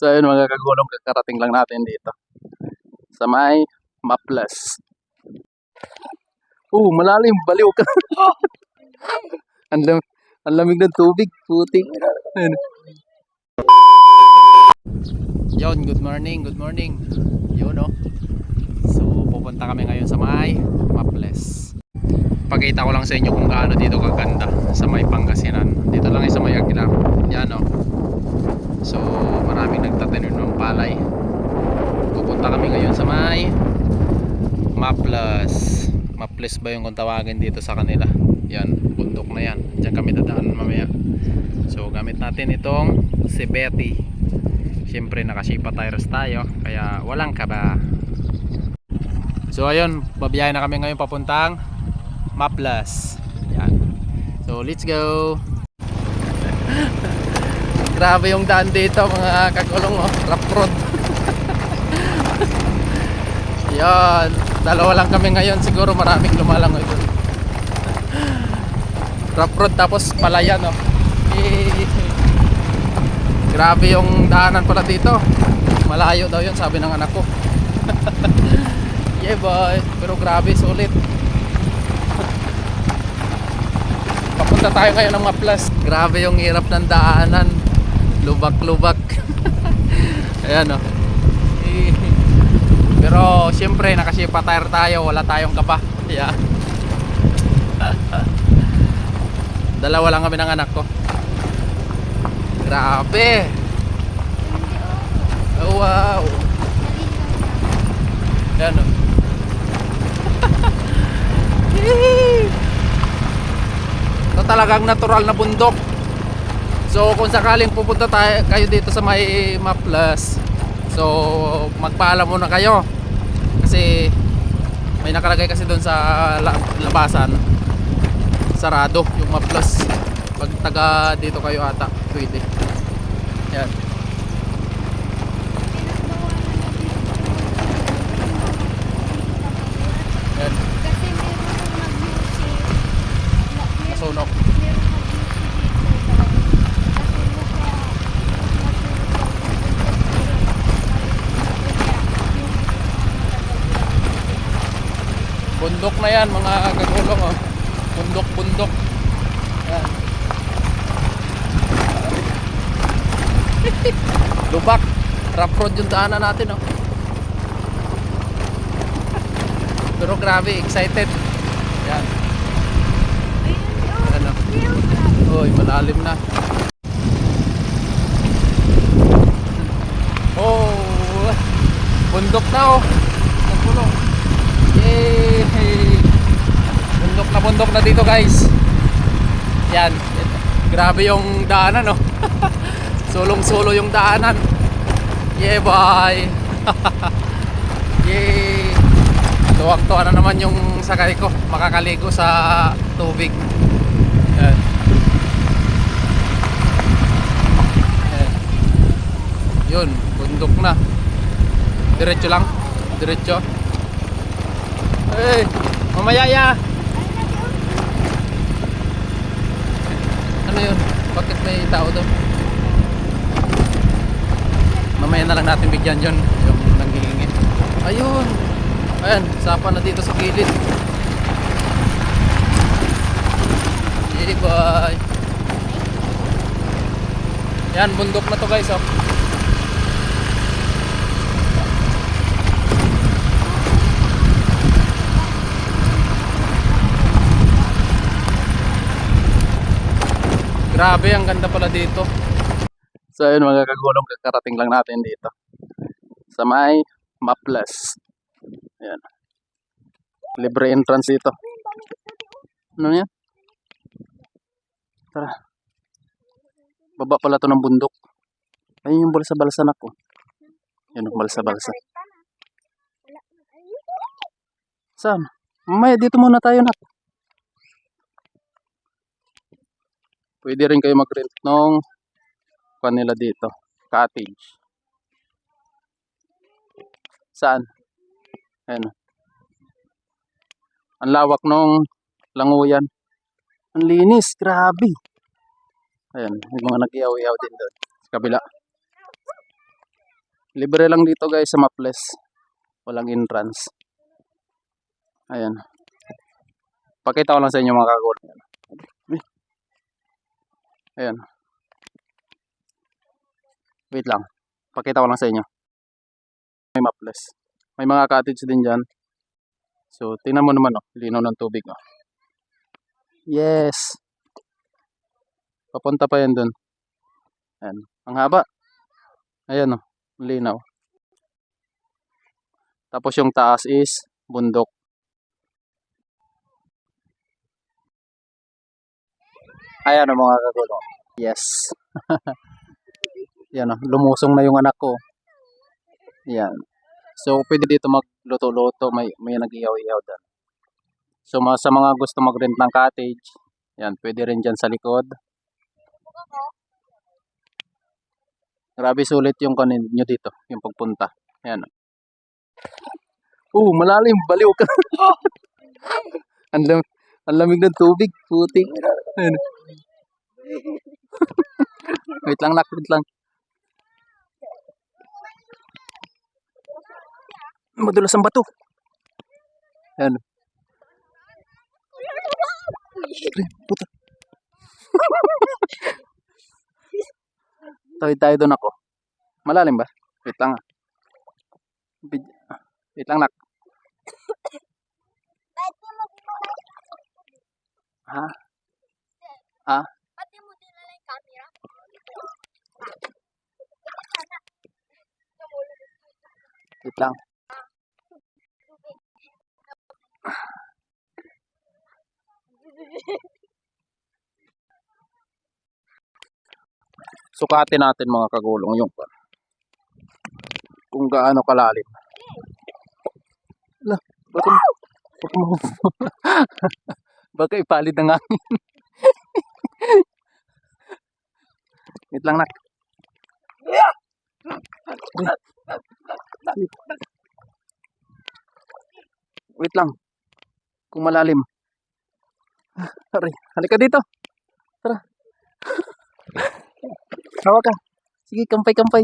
So ayun mga kagulong, kakarating lang natin dito. Sa may Maples. Uh, malalim, baliw ka. ang, lam ang lamig ng tubig. Ayun. Yon, good morning, good morning. Yun no. So pupunta kami ngayon sa may Maples. Pakita ko lang sa inyo kung gaano dito kaganda sa may Pangasinan. Dito lang ay sa may Aguilar. Yan no. So maraming nagtatanim ng palay. Pupunta kami ngayon sa may Maples. Maples ba yung kung tawagin dito sa kanila? Yan, bundok na yan. Diyan kami dadaan mamaya. So gamit natin itong si Betty. Siyempre nakasipa tires tayo kaya walang kaba. So ayun, babiyahe na kami ngayon papuntang Maplas. Yan. So let's go. Grabe yung daan dito mga kagulong oh. Rough road. Yan. Dalawa lang kami ngayon. Siguro maraming lumalangoy doon. Rough road tapos palayan oh. Grabe yung daanan pala dito. Malayo daw yun sabi ng anak ko. yeah boy. Pero grabe sulit. Papunta tayo ngayon ng Maplas. Grabe yung hirap ng daanan. Lubak-lubak. Ayan oh. Eh. Pero siyempre nakasipa tire tayo, wala tayong kaba. Yeah. Dalawa lang kami ng anak ko. Grabe. Oh, wow. Ayan oh. Ito talagang natural na bundok. So kung sakaling pupunta tayo kayo dito sa may Maplas. So magpaalam muna kayo. Kasi may nakalagay kasi doon sa la- labasan. Sarado yung Maplas. Pag taga dito kayo ata, pwede. Yan. Bundok na yan mga kagulong oh. Bundok, bundok. Yan. Lubak. Rough road yung daanan natin oh. Pero grabe, excited. Yan. Ano? Uy, malalim na. Oh, bundok na oh. Nagulong. Yay! Bundok na bundok na dito guys. Yan. Grabe yung daanan no. Sulong-sulo yung daanan. Yeah bye. Yay! Tuwang-tuwa na naman yung sakay ko. Makakaligo sa tubig. Yan. Yan. Yun, bundok na. Diretso lang. Diretso. Hey, mamaya ya. Ano yun? Bakit may tao doon? Mamaya na lang natin bigyan yun. Yung nanghihingi. Ayun. Ayan, sapa na dito sa gilid. Hey, bye. Yan, bundok na to guys, oh. Grabe, ang ganda pala dito. So ayun mga kagulong, kakarating lang natin dito. Sa may Maples. Ayan. Libre entrance dito. Ano yan? Tara. Baba pala to ng bundok. Ayun yung balsa-balsa na ko. Yan yung balsa-balsa. Saan? Mamaya dito muna tayo na. Pwede rin kayo mag-rent nung kanila dito. Cottage. Saan? Ayan. Ang lawak nung languyan. Ang linis. Grabe. Ayan. May mga nag-iyaw-iyaw din doon. Sa kabila. Libre lang dito guys sa Maples. Walang entrance. Ayan. Pakita ko lang sa inyo mga kagol. Ayan. Wait lang. Pakita ko lang sa inyo. May Maples. May mga cottage din dyan. So, tingnan mo naman, oh. Linaw ng tubig, oh. Yes! Papunta pa yan dun. Ayan. Ang haba. Ayan, oh. Linaw. Tapos yung taas is bundok. Ayan oh, mga kagulo. Yes. Yan oh, lumusong na yung anak ko. Yan. So, pwede dito magluto-luto. May, may nag-iyaw-iyaw doon. So, mga, sa mga gusto mag-rent ng cottage, yan, pwede rin dyan sa likod. Grabe sulit yung kanin nyo dito, yung pagpunta. Yan. Oh, malalim, baliw ka. ang, ang lamig ng tubig. Ayan. wait lang, nak, wait lang. Madulas ang bato. Yan. Ay, Puta. Tawid tayo doon ako. Malalim ba? Wait lang ah. Bid- Wait lang nak. Ha? Ha? Pati mo din na yung camera. Wait lang. Sukatin natin mga kagulong yung kung gaano kalalim. Ala, baka, ma- baka ipalid ng hangin. Wait lang nak. Wait lang. Kung malalim. Aray, halika dito. Tara. Hawa ka. Sige, kampay-kampay.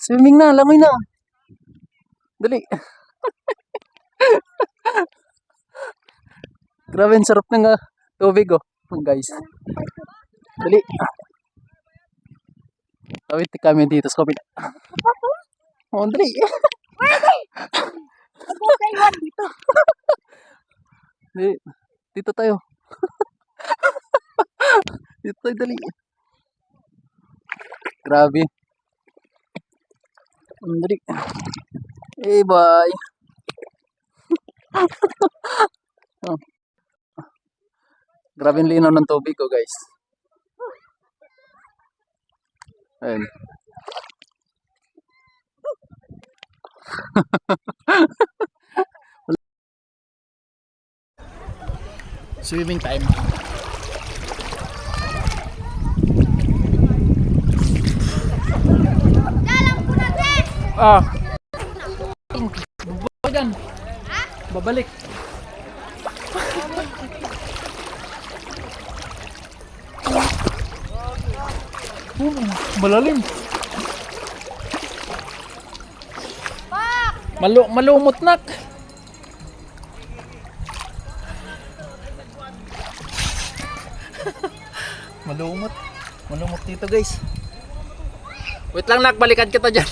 Swimming na, langoy na. Dali. Grabe, ang sarap ng ah, tubig oh, guys. Dali. Tawid kami dito sa kapila. Oh, dali. Dito. Dito tayo. dito tayo, dali. Grabe. Ang dali. Hey, bye. oh. Grabe ang linaw ng tubig ko, guys. Ayun. Swimming time. Ah. Babalik dyan. Babalik. Oh, malalim. Malu malumot nak. malumot. Malumot dito guys. Wait lang nak, balikan kita dyan.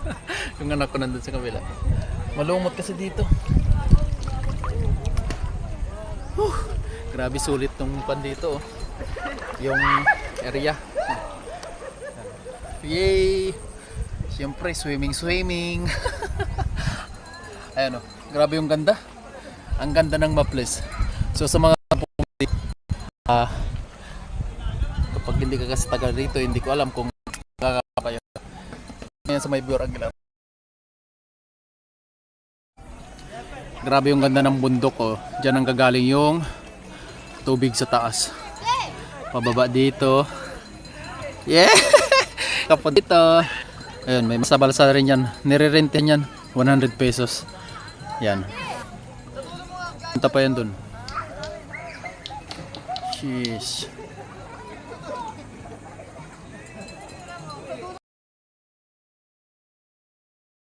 Yung anak ko nandun sa kabila. Malumot kasi dito. Huh, grabe sulit tong pan dito oh. Yung area. Yay! Siyempre, swimming, swimming. Ayan o, grabe yung ganda. Ang ganda ng Maples. So sa mga pumunti, ah, kapag hindi ka kasi tagal rito, hindi ko alam kung makakapa kayo. Ngayon sa may Bureau. Grabe yung ganda ng bundok oh. Diyan ang gagaling yung tubig sa taas. Pababa dito. Yeah! Kapag dito. Ayun, may masabalsa rin yan. Nire-rent yan yan. 100 pesos. Yan. Punta pa yan dun. Sheesh.